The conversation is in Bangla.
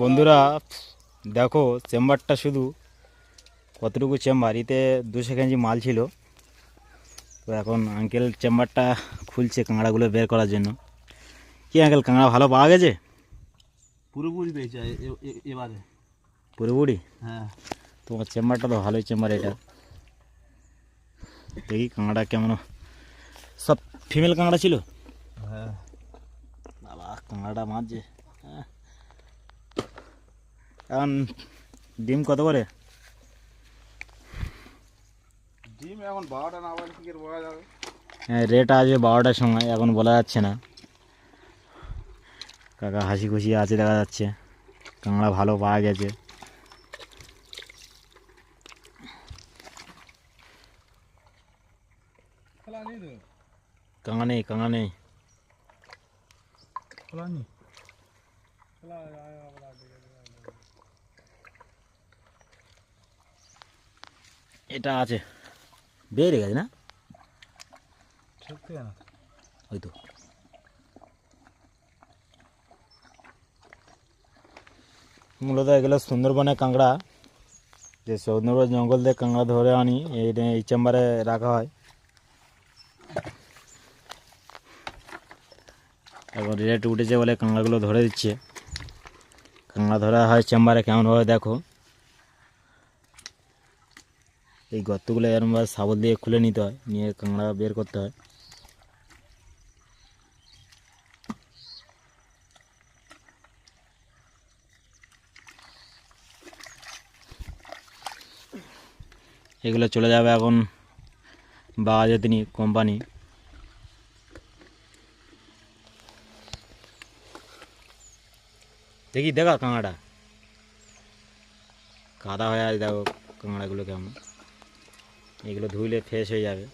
বন্ধুরা দেখো চেম্বারটা শুধু কতটুকু চেম্বার? এতে দুশো কেজি মাল ছিল। তো এখন আঙ্কেল চেম্বারটা খুলছে কাঁকড়াগুলো বের করার জন্য। কি আঙ্কেল কাঁকড়া ভালো পাওয়া গেছে? পুরোপুরি পেয়েছে এবারে। পুরোপুরি? হ্যাঁ। তোমার চেম্বারটা তো ভালোই চেম্বার এটা। দেখি কাঁকড়া কেমন। সব ফিমেল কাঁকড়া ছিল? হ্যাঁ। বাবা কাঁকড়াটা মারছে। এখন ডিম কত করে? ডিম এখন বারোটা না বাজে কি বলা যাবে। হ্যাঁ রেট আসবে বারোটার সময় এখন বলা যাচ্ছে না। কাকা হাসি খুশি আছে দেখা যাচ্ছে। কাঁকড়া ভালো পাওয়া গেছে। খোলা নেই তো? কাঁকড়া নেই কাঁকড়া নেই। খোলা এটা আছে। বেড়ে গেছে না? না হয়তো মূলত এগুলো সুন্দরবনে কাঁকড়া। যে সুন্দরবন জঙ্গল থেকে কাঁকড়া ধরে আনি এই এই চেম্বারে রাখা হয়। এখন রেট উঠেছে বলে কাঁকড়াগুলো ধরে দিচ্ছে। কাঁকড়া ধরা হয় চেম্বারে কেমনভাবে দেখো। এই গর্তগুলো এরমভাবে সাবল দিয়ে খুলে নিতে হয়, নিয়ে কাঁকড়া বের করতে হয়। এগুলো চলে যাবে এখন বাগাজতিনি কোম্পানি। দেখি, দেখা কাঁকড়াটা। কাদা হয়ে আছে, দেখো কাঁকড়াগুলো কেমন। এগুলো ধুইলে ফ্রেশ হয়ে যাবে।